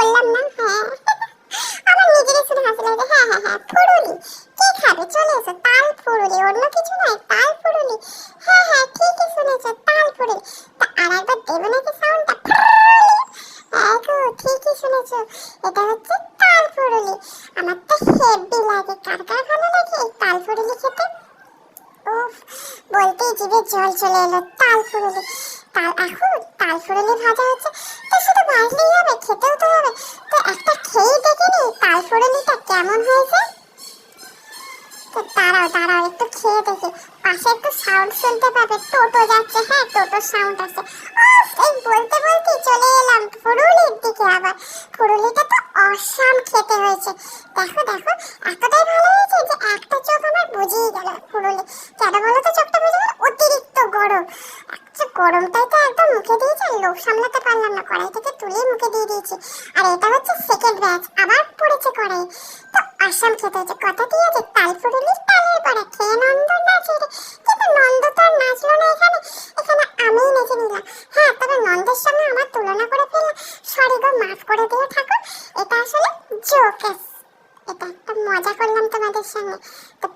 বললাম না হ্যাঁ। আমার নিজেরই শুধু হাসি লাগে হ্যাঁ হ্যাঁ হ্যাঁ ফুরুলি। কে খাবে? চলে এসো, তাল ফুরুলি, অন্য কিছু নয়, তাল ফুরুলি। হ্যাঁ হ্যাঁ ঠিকই শুনেছো, তাল ফুরুলি। তা আর একবার দেবো নাকি সাউন্ডটা ফুরুলি। ঠিকই শুনেছো, এটা হচ্ছে তাল ফুরুলি। আমার তো হেভি লাগে, কার কার ভালো লাগে এই তাল ফুরুলি খেতে? উফ, বলতেই জিভে জল চলে এলো, তাল ফুরুলি। তাল এখন তাল ফুরুলি ভাজা হচ্ছে দাঁড়াও দাঁড়াও, একটু খেয়ে দেখি। পাশে একটু সাউন্ড শুনতে পাবে। টোটো যাচ্ছে হ্যাঁ টোটোর সাউন্ড আছে এই বলতে বলতে চলে এলাম ফুরুলির দিকে আবার। ফুরুলিটা তো অসাম খেতে হয়েছে। দেখো দেখো, এতটাই ভালো হয়েছে যে একটা চোখ আমার বুঝেই গেল ফুরুলি কেন বলো তো চোখটা বুঝে গেল? অতিরিক্ত গরম। আচ্ছা গরমটাই তো একদম মুখে দিয়েছে লোভ সামলাতে পারলাম না। কড়াই থেকে তুলে মুখে দিয়ে দিয়েছি। আর এটা হচ্ছে সেকেন্ড ব্যাচ আবার পড়েছে কড়াই। আসাম খেতে যে কথা দিয়ে আছে তাল ফুরুলির তালের পরে খেয়ে নন্দ নাচে কিন্তু নন্দ তো আর নাচলো না এখানে। এখানে আমিই নেচে নিলাম। হ্যাঁ তবে নন্দের সঙ্গে আমার তুলনা করে ফেললাম। সরি গো, মাফ করে দিও ঠাকুর। এটা আসলে জোকেস এটা একটা মজা করলাম তোমাদের সঙ্গে। তো